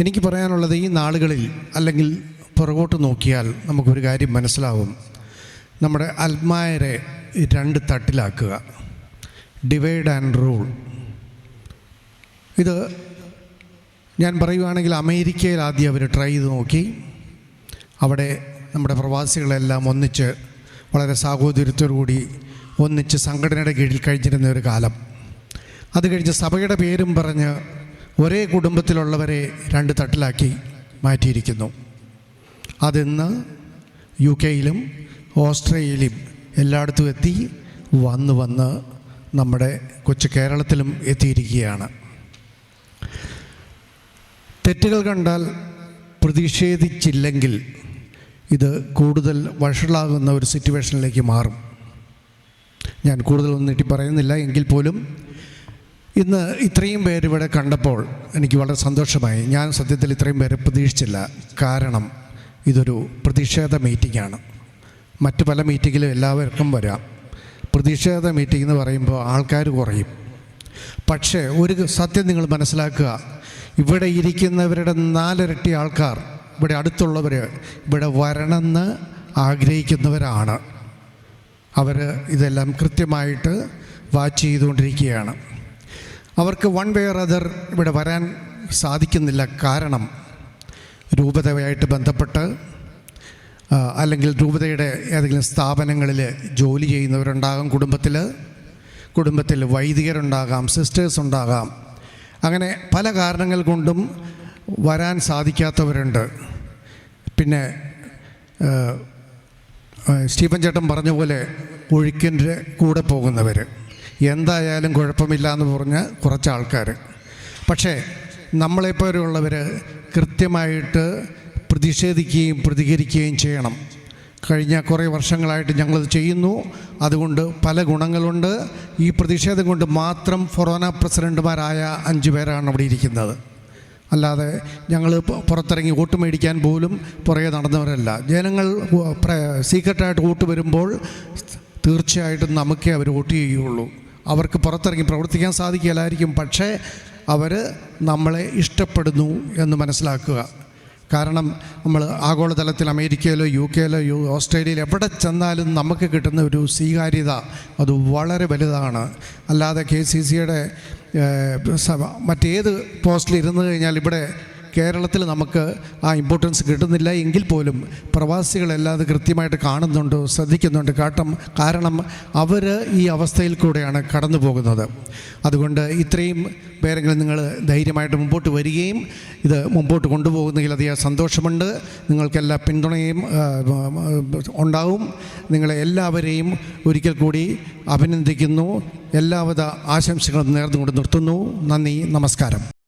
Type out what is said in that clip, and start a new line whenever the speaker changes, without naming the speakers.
എനിക്ക് പറയാനുള്ളത് ഈ നാളുകളിൽ അല്ലെങ്കിൽ പുറകോട്ട് നോക്കിയാൽ നമുക്കൊരു കാര്യം മനസ്സിലാവും. നമ്മുടെ അൽമായരെ രണ്ട് തട്ടിലാക്കുക. ഡിവൈഡ് ആൻഡ് റൂൾ ഇത് ഞാൻ പറയുകയാണെങ്കിൽ അമേരിക്കയിൽ ആദ്യം അവർ ട്രൈ ചെയ്ത് നോക്കി. അവിടെ നമ്മുടെ പ്രവാസികളെല്ലാം ഒന്നിച്ച് വളരെ സാഹോദര്യത്തോടുകൂടി ഒന്നിച്ച് സംഘടനയുടെ കീഴിൽ കഴിഞ്ഞിരുന്ന ഒരു കാലം. അത് കഴിഞ്ഞ് സഭയുടെ പേരും പറഞ്ഞ് ഒരേ കുടുംബത്തിലുള്ളവരെ രണ്ട് തട്ടിലാക്കി മാറ്റിയിരിക്കുന്നു. അതിന്ന് യു കെയിലും ഓസ്ട്രേലിയയിലും എല്ലായിടത്തും എത്തി വന്ന് വന്ന് നമ്മുടെ കൊച്ചു കേരളത്തിലും എത്തിയിരിക്കുകയാണ്. തെറ്റുകൾ കണ്ടാൽ പ്രതിഷേധിച്ചില്ലെങ്കിൽ ഇത് കൂടുതൽ വഷളാകുന്ന ഒരു സിറ്റുവേഷനിലേക്ക് മാറും. ഞാൻ കൂടുതലൊന്നും നീട്ടി പറയുന്നില്ല. എങ്കിൽ പോലും ഇന്ന് ഇത്രയും പേര് ഇവിടെ കണ്ടപ്പോൾ എനിക്ക് വളരെ സന്തോഷമായി. ഞാൻ സത്യത്തിൽ ഇത്രയും പേരെ പ്രതീക്ഷിച്ചില്ല. കാരണം ഇതൊരു പ്രതിഷേധ മീറ്റിംഗാണ്. മറ്റു പല മീറ്റിങ്ങിലും എല്ലാവർക്കും വരാം. പ്രതിഷേധ മീറ്റിംഗ് എന്ന് പറയുമ്പോൾ ആൾക്കാർ കുറയും. പക്ഷേ ഒരു സത്യം നിങ്ങൾ മനസ്സിലാക്കുക. ഇവിടെ ഇരിക്കുന്നവരുടെ നാലിരട്ടി ആൾക്കാർ ഇവിടെ അടുത്തുള്ളവർ ഇവിടെ വരണമെന്ന് ആഗ്രഹിക്കുന്നവരാണ്. അവർ ഇതെല്ലാം കൃത്യമായിട്ട് വാച്ച് ചെയ്തുകൊണ്ടിരിക്കുകയാണ്. അവർക്ക് വൺ വേ അതർ ഇവിടെ വരാൻ സാധിക്കുന്നില്ല. കാരണം രൂപതയായിട്ട് ബന്ധപ്പെട്ട് അല്ലെങ്കിൽ രൂപതയുടെ ഏതെങ്കിലും സ്ഥാപനങ്ങളിൽ ജോലി ചെയ്യുന്നവരുണ്ടാകാം കുടുംബത്തിൽ കുടുംബത്തിൽ വൈദികരുണ്ടാകാം സിസ്റ്റേഴ്സ് ഉണ്ടാകാം. അങ്ങനെ പല കാരണങ്ങൾ കൊണ്ടും വരാൻ സാധിക്കാത്തവരുണ്ട്. പിന്നെ സ്റ്റീഫൻ ചേട്ടൻ പറഞ്ഞ പോലെ ഒഴുക്കിന്റെ കൂടെ പോകുന്നവർ എന്തായാലും കുഴപ്പമില്ല എന്ന് പറഞ്ഞ് കുറച്ച് ആൾക്കാർ പക്ഷേ നമ്മളെപ്പോലുള്ളവർ കൃത്യമായിട്ട് പ്രതിഷേധിക്കുകയും പ്രതികരിക്കുകയും ചെയ്യണം. കഴിഞ്ഞ കുറേ വർഷങ്ങളായിട്ട് ഞങ്ങളത് ചെയ്യുന്നു. അതുകൊണ്ട് പല ഗുണങ്ങളുണ്ട്. ഈ പ്രതിഷേധം കൊണ്ട് മാത്രം ഫൊറോന പ്രസിഡന്റുമാരായ അഞ്ച് പേരാണ് അവിടെ ഇരിക്കുന്നത്. അല്ലാതെ ഞങ്ങൾ പുറത്തിറങ്ങി വോട്ട് മേടിക്കാൻ പോലും പുറകെ നടന്നവരല്ല. ജനങ്ങൾ സീക്രട്ടായിട്ട് വോട്ട് വരുമ്പോൾ തീർച്ചയായിട്ടും നമുക്കേ അവർ വോട്ട് ചെയ്യുകയുള്ളൂ. അവർക്ക് പുറത്തിറങ്ങി പ്രവർത്തിക്കാൻ സാധിക്കില്ലായിരിക്കും പക്ഷേ അവർ നമ്മളെ ഇഷ്ടപ്പെടുന്നു എന്ന് മനസ്സിലാക്കുക. കാരണം നമ്മൾ ആഗോളതലത്തിൽ അമേരിക്കയിലോ യു കെയിലോ യു ഓസ്ട്രേലിയയിലോ എവിടെ ചെന്നാലും നമുക്ക് കിട്ടുന്ന ഒരു സ്വീകാര്യത അത് വളരെ വലുതാണ്. അല്ലാതെ കെ സി സിയുടെ മറ്റേത് പോസ്റ്റിൽ ഇരുന്ന് കഴിഞ്ഞാൽ ഇവിടെ കേരളത്തിൽ നമുക്ക് ആ ഇമ്പോർട്ടൻസ് കിട്ടുന്നില്ല. എങ്കിൽ പോലും പ്രവാസികളെല്ലാം അത് കൃത്യമായിട്ട് കാണുന്നുണ്ട് ശ്രദ്ധിക്കുന്നുണ്ട്. കാട്ടം കാരണം അവർ ഈ അവസ്ഥയിൽ കൂടെയാണ് കടന്നു പോകുന്നത് അതുകൊണ്ട് ഇത്രയും പേരെങ്കിലും നിങ്ങൾ ധൈര്യമായിട്ട് മുമ്പോട്ട് വരികയും ഇത് മുമ്പോട്ട് കൊണ്ടുപോകുന്നതിൽ അധികം സന്തോഷമുണ്ട്. നിങ്ങൾക്കെല്ലാ പിന്തുണയും ഉണ്ടാവും. നിങ്ങളെ എല്ലാവരെയും ഒരിക്കൽ കൂടി അഭിനന്ദിക്കുന്നു. എല്ലാവിധ ആശംസകളും നേർന്നുകൊണ്ട് നിർത്തുന്നു. നന്ദി നമസ്കാരം.